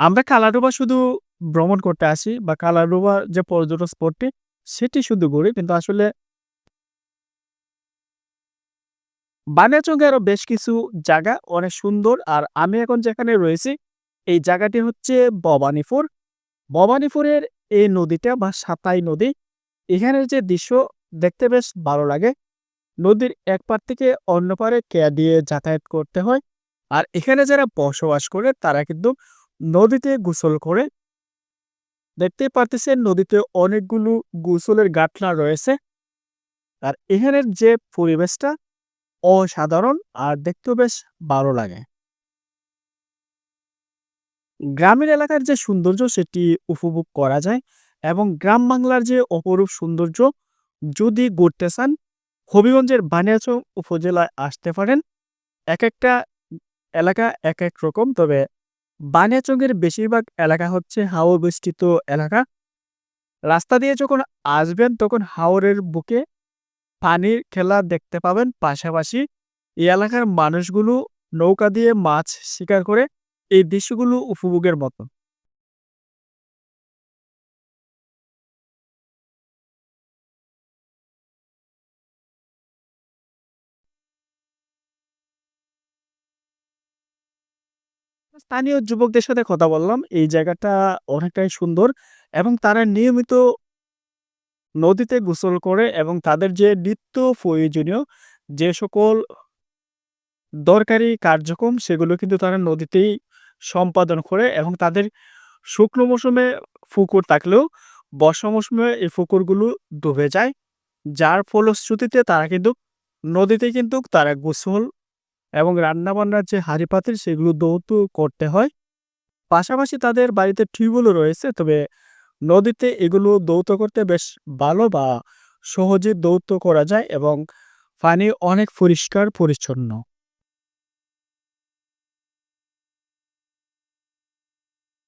আমরা কালাডোবা শুধু ভ্রমণ করতে আসি বা কালাডোবা যে পর্যটন স্পটটি সেটি শুধু ঘুরি। কিন্তু আসলে বানিয়াচঙ্গে আরও বেশ কিছু জায়গা অনেক সুন্দর। আর আমি এখন যেখানে রয়েছি এই জায়গাটি হচ্ছে ভবানীপুর। ভবানীপুরের এই নদীটা বা সাতাই নদী, এখানের যে দৃশ্য দেখতে বেশ ভালো লাগে। নদীর এক পার থেকে অন্য পারে কেয়া দিয়ে যাতায়াত করতে হয়। আর এখানে যারা বসবাস করে, তারা কিন্তু নদীতে গোসল করে। দেখতে পারতেছেন নদীতে অনেকগুলো গোসলের গাঁটলা রয়েছে। আর এখানের যে পরিবেশটা অসাধারণ আর দেখতেও বেশ ভালো লাগে। গ্রামের এলাকার যে সৌন্দর্য, সেটি উপভোগ করা যায় এবং গ্রাম বাংলার যে অপরূপ সৌন্দর্য, যদি ঘুরতে চান, হবিগঞ্জের বানিয়াচং উপজেলায় আসতে পারেন। একেকটা এলাকা এক এক রকম। তবে বানিয়াচঙ্গের বেশিরভাগ এলাকা হচ্ছে হাওর বেষ্টিত এলাকা। রাস্তা দিয়ে যখন আসবেন, তখন হাওরের বুকে পানির খেলা দেখতে পাবেন। পাশাপাশি এই এলাকার মানুষগুলো নৌকা দিয়ে মাছ শিকার করে এই দৃশ্যগুলো উপভোগের মতো। স্থানীয় যুবকদের সাথে কথা বললাম। এই জায়গাটা অনেকটাই সুন্দর এবং তারা নিয়মিত নদীতে গোসল করে এবং তাদের যে নিত্য প্রয়োজনীয় যে সকল দরকারি কার্যক্রম, সেগুলো কিন্তু তারা নদীতেই সম্পাদন করে এবং তাদের শুকনো মৌসুমে পুকুর থাকলেও বর্ষা মৌসুমে এই পুকুরগুলো ডুবে যায়। যার ফলশ্রুতিতে তারা কিন্তু নদীতে কিন্তু তারা গোসল এবং রান্নাবান্নার যে হাঁড়ি-পাতিল, সেগুলো ধৌত করতে হয়। পাশাপাশি তাদের বাড়িতে টিউবওয়েলও রয়েছে। তবে নদীতে এগুলো দৌত করতে বেশ ভালো বা সহজে ধৌত করা যায় এবং পানি অনেক পরিষ্কার, পরিচ্ছন্ন।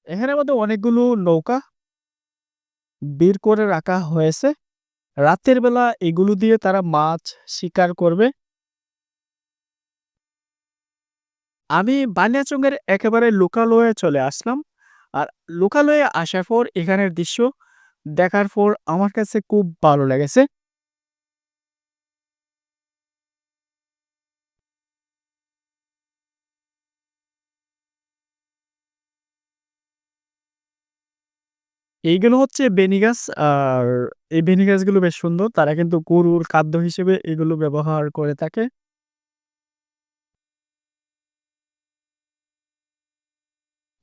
এখানের মধ্যে অনেকগুলো নৌকা বের করে রাখা হয়েছে। রাতের বেলা এগুলো দিয়ে তারা মাছ শিকার করবে। আমি বানিয়াচংয়ের একেবারে লোকালয়ে চলে আসলাম। আর লোকালয়ে আসার পর এখানের দৃশ্য দেখার পর আমার কাছে খুব ভালো লেগেছে। এইগুলো হচ্ছে বেনি গাছ। আর এই বেনি গাছগুলো বেশ সুন্দর। তারা কিন্তু গরুর খাদ্য হিসেবে এগুলো ব্যবহার করে থাকে।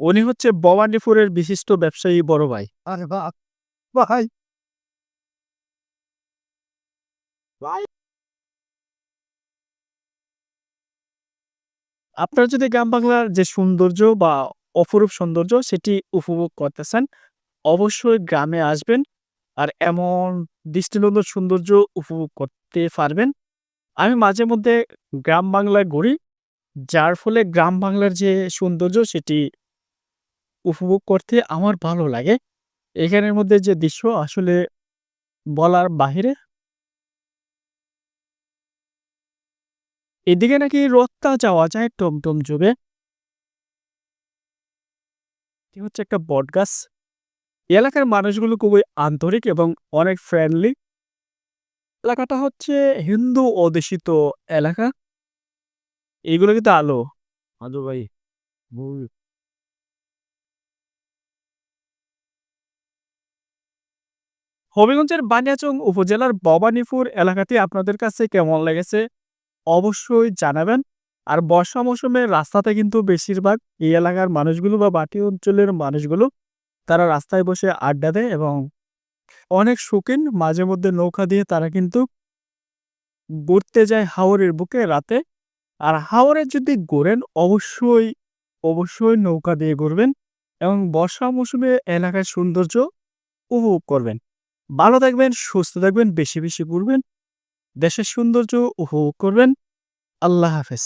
উনি হচ্ছে ভবানীপুরের বিশিষ্ট ব্যবসায়ী বড় ভাই। আরে বাহ! ভাই ভাই আপনারা যদি গ্রাম বাংলার যে সৌন্দর্য বা অপরূপ সৌন্দর্য সেটি উপভোগ করতে চান, অবশ্যই গ্রামে আসবেন। আর এমন দৃষ্টিনন্দন সৌন্দর্য উপভোগ করতে পারবেন। আমি মাঝে মধ্যে গ্রাম বাংলায় ঘুরি। যার ফলে গ্রাম বাংলার যে সৌন্দর্য সেটি উপভোগ করতে আমার ভালো লাগে। এখানের মধ্যে যে দৃশ্য আসলে বলার বাহিরে। এদিকে নাকি রথটা যাওয়া যায় টমটম। এটি হচ্ছে একটা বটগাছ। এলাকার মানুষগুলো খুবই আন্তরিক এবং অনেক ফ্রেন্ডলি। এলাকাটা হচ্ছে হিন্দু অধ্যুষিত এলাকা। এইগুলো কিন্তু আলো। আলো ভাই। হবিগঞ্জের বানিয়াচং উপজেলার ভবানীপুর এলাকাটি আপনাদের কাছে কেমন লেগেছে? অবশ্যই জানাবেন। আর বর্ষা মৌসুমে রাস্তাতে কিন্তু বেশিরভাগ এই এলাকার মানুষগুলো বা বাটি অঞ্চলের মানুষগুলো তারা রাস্তায় বসে আড্ডা দেয় এবং অনেক শৌখিন মাঝে মধ্যে নৌকা দিয়ে তারা কিন্তু ঘুরতে যায় হাওরের বুকে রাতে। আর হাওরে যদি ঘোরেন অবশ্যই, অবশ্যই নৌকা দিয়ে ঘুরবেন এবং বর্ষা মৌসুমে এলাকার সৌন্দর্য উপভোগ করবেন। ভালো থাকবেন, সুস্থ থাকবেন, বেশি, বেশি ঘুরবেন। দেশের সৌন্দর্য উপভোগ করবেন। আল্লাহ হাফেজ।